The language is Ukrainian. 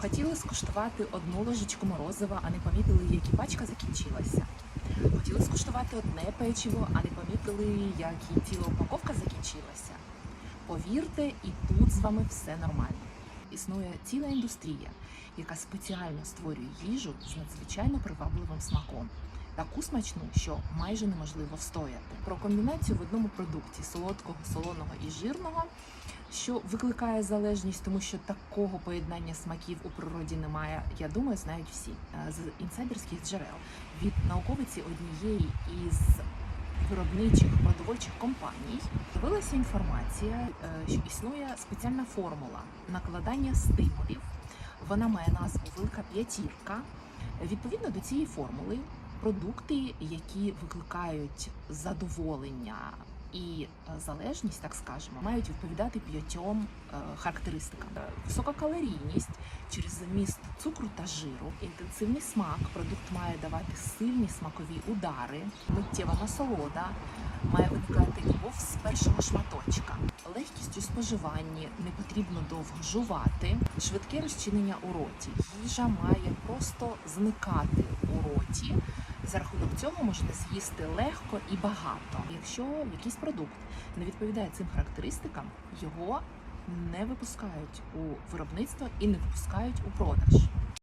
Хотіли скуштувати одну ложечку морозива, а не помітили, які пачка закінчилася. Хотіли скуштувати одне печиво, а не помітили, як і ціла упаковка закінчилася. Повірте, і тут з вами все нормально. Існує ціла індустрія, яка спеціально створює їжу з надзвичайно привабливим смаком. Таку смачну, що майже неможливо встояти. Про комбінацію в одному продукті солодкого, солоного і жирного, що викликає залежність, тому що такого поєднання смаків у природі немає. Я думаю, знають всі Е, з інсайдерських джерел від науковиці однієї із виробничих продовольчих компаній з'явилася інформація, е, що існує спеціальна формула накладання стимулів. Вона має назву Велика п'ятірка. Відповідно до цієї формули, продукти, які викликають задоволення і е, залежність, так скажемо, мають відповідати п'ятьом е, характеристикам: Е, висока калорійність через заміст цукру та жиру, інтенсивний смак. Продукт має давати сильні смакові удари, миттєва насолода. Має виникати любов з першого шматочка, легкість у споживанні, не потрібно довго жувати, швидке розчинення у роті. Їжа має просто зникати у роті. За рахунок цього можна з'їсти легко і багато. Якщо якийсь продукт не відповідає цим характеристикам, його не випускають у виробництво і не випускають у продаж.